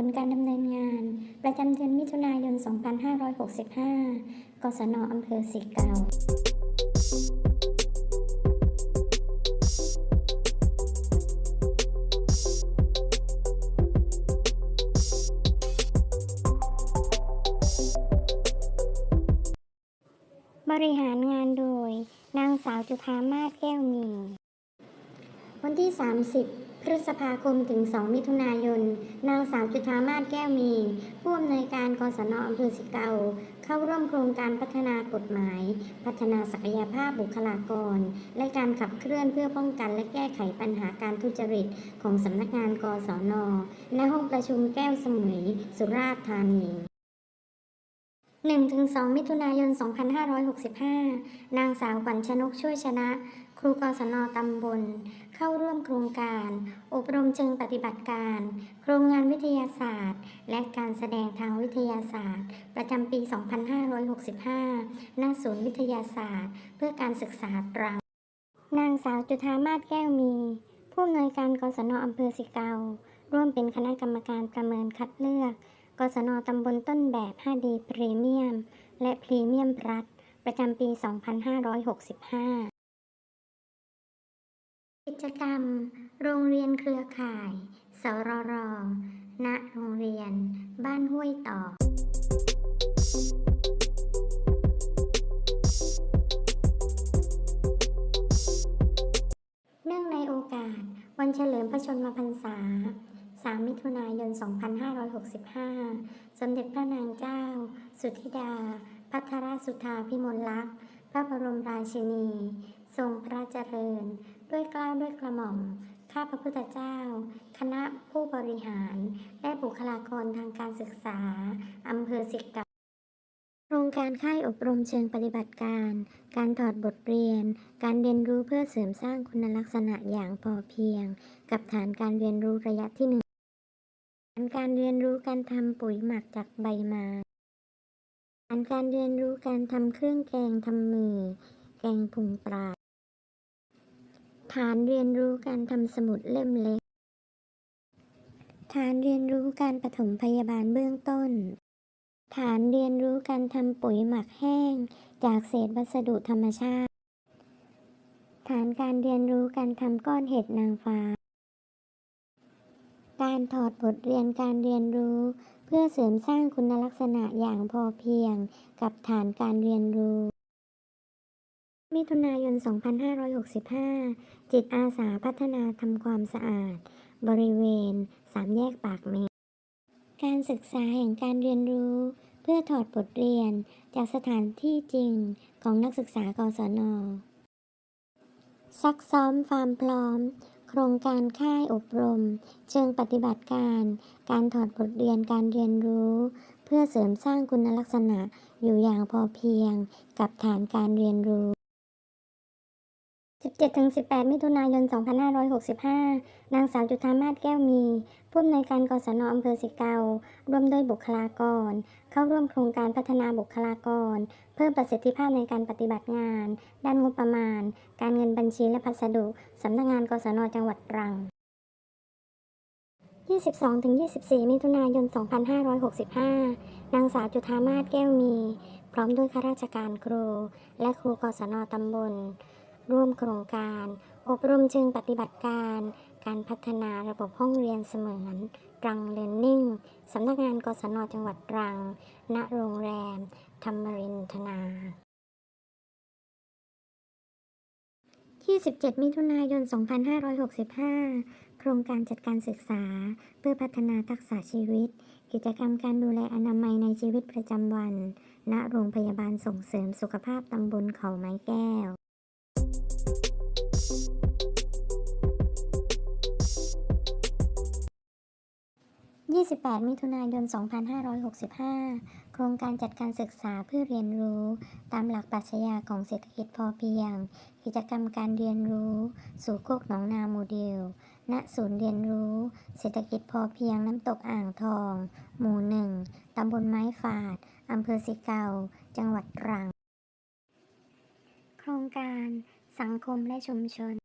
ผลการดำเนินงาน ประจำเดือนมิถุนายน 2565 กศนอำเภอสิเกาบริหารงานโดย นางสาวจุธามาศแก้วมี วันที่ 30 พฤษภาคมถึง 2 มิถุนายน นางสาวจุธามาศแก้วมี ผู้อำนวยการกศนอำเภอสิเกาเข้าร่วมโครงการพัฒนากฎหมาย พัฒนาศักยภาพบุคลากร และการขับเคลื่อนเพื่อป้องกันและแก้ไขปัญหาการทุจริต ของสำนักงานกศนณห้องประชุมแก้วสมุย สุราษฎร์ธานี1-2 มิถุนายน 2565 นางสาวขวัญชนกช่วยชนะ ครูกศนตำบล เข้าร่วมโครงการ อบรมเชิงปฏิบัติการ โครงงานวิทยาศาสตร์ และการแสดงทางวิทยาศาสตร์ ประจำปี 2565ณศูนย์วิทยาศาสตร์ เพื่อการศึกษาตรัง นางสาวจุธามาศแก้วมี ผู้อำนวยการกศนอำเภอสิเกา ร่วมเป็นคณะกรรมการประเมินคัดเลือก กศนตำบลต้นแบบ 5D พรีเมียม และพรีเมียมรัฐ ประจำปี 2565 กิจกรรม โรงเรียนเครือข่าย สรรณโรงเรียน บ้านห้วยต่อ เนื่องในโอกาส วันเฉลิมพระชนมพรรษา 3 มิถุนายน 2565 สมเด็จพระนางเจ้า สุธิดา พัทรสุธาพิมลลักษณ์ พระบรมราชินี ทรงพระเจริญ ด้วยกล้าวด้วยกระหม่อม ข้าพระพุทธเจ้า คณะผู้บริหาร และบุคลากรทางการศึกษา อำเภอสิกาโครงการค่ายอบรมเชิงปฏิบัติการ การถอดบทเรียน การเรียนรู้เพื่อเสริมสร้างคุณลักษณะอย่างพอเพียง กับฐานการเรียนรู้ระยะที่หนึ่งการเรียนรู้การทำปุ๋ยหมักจากใบไม้ฐาการเรียนรู้การทำเครื่องแกงทำมือ แกงพุงปลา ฐานเรียนรู้การทำสมุดเล่มเล็ก ฐานเรียนรู้การปฐมพยาบาลเบื้องต้น ฐานเรียนรู้การทำปุ๋ยหมักแห้ง จากเศษวัสดุธรรมชาติ ฐานการเรียนรู้การทำก้อนเห็ดนางฟ้า การถอดบทเรียนการเรียนรู้ เพื่อเสริมสร้างคุณลักษณะอย่างพอเพียงกับฐานการเรียนรู้ มิถุนายน 2565 จิตอาสาพัฒนาทำความสะอาด บริเวณ สามแยกปากเมฆการศึกษาแห่งการเรียนรู้ เพื่อถอดบทเรียนจากสถานที่จริงของนักศึกษากศน ซักซ้อมความพร้อม โครงการค่ายอบรม เชิงปฏิบัติการ การถอดบทเรียนการเรียนรู้ เพื่อเสริมสร้างคุณลักษณะอยู่อย่างพอเพียงกับฐานการเรียนรู้ 17-18 มิถุนายน 2565 นางสาวจุธามาศแก้วมี ผู้อำนวยการกศนอำเภอสิเการ่วมด้วยบุคลากร เข้าร่วมโครงการพัฒนาบุคลากร เพิ่มประสิทธิภาพในการปฏิบัติงาน ด้านงบประมาณ การเงินบัญชีและพัสดุ สำนักงานกศนจังหวัดตรัง22-24 มิถุนายน 2565 นางสาวจุธามาศแก้วมี พร้อมด้วยข้าราชการครู และครูกศนตำบล ร่วมโครงการ อบรมเชิงปฏิบัติการ การพัฒนาระบบห้องเรียนเสมือนตรังเรียนนิ่งสำนักงานกศนจังหวัดตรัง ณ โรงแรม ธรรมรินทนา27มิถุนายน 2565 โครงการจัดการศึกษา เพื่อพัฒนาทักษะชีวิต กิจกรรมการดูแลอนามัยในชีวิตประจำวัน ณ โรงพยาบาลส่งเสริมสุขภาพตำบลเขาไม้แก้ว 28 มิถุนายน 2565 โครงการจัดการศึกษาเพื่อเรียนรู้ ตามหลักปรัชญาของเศรษฐกิจพอเพียง กิจกรรมการเรียนรู้ สู่โคกหนองนาโมเดล ณ ศูนย์เรียนรู้ เศรษฐกิจพอเพียงน้ำตกอ่างทอง หมู่หนึ่งตำบลไม้ฝาด อำเภอสิเกา จังหวัดตรัง โครงการสังคมและชุมชน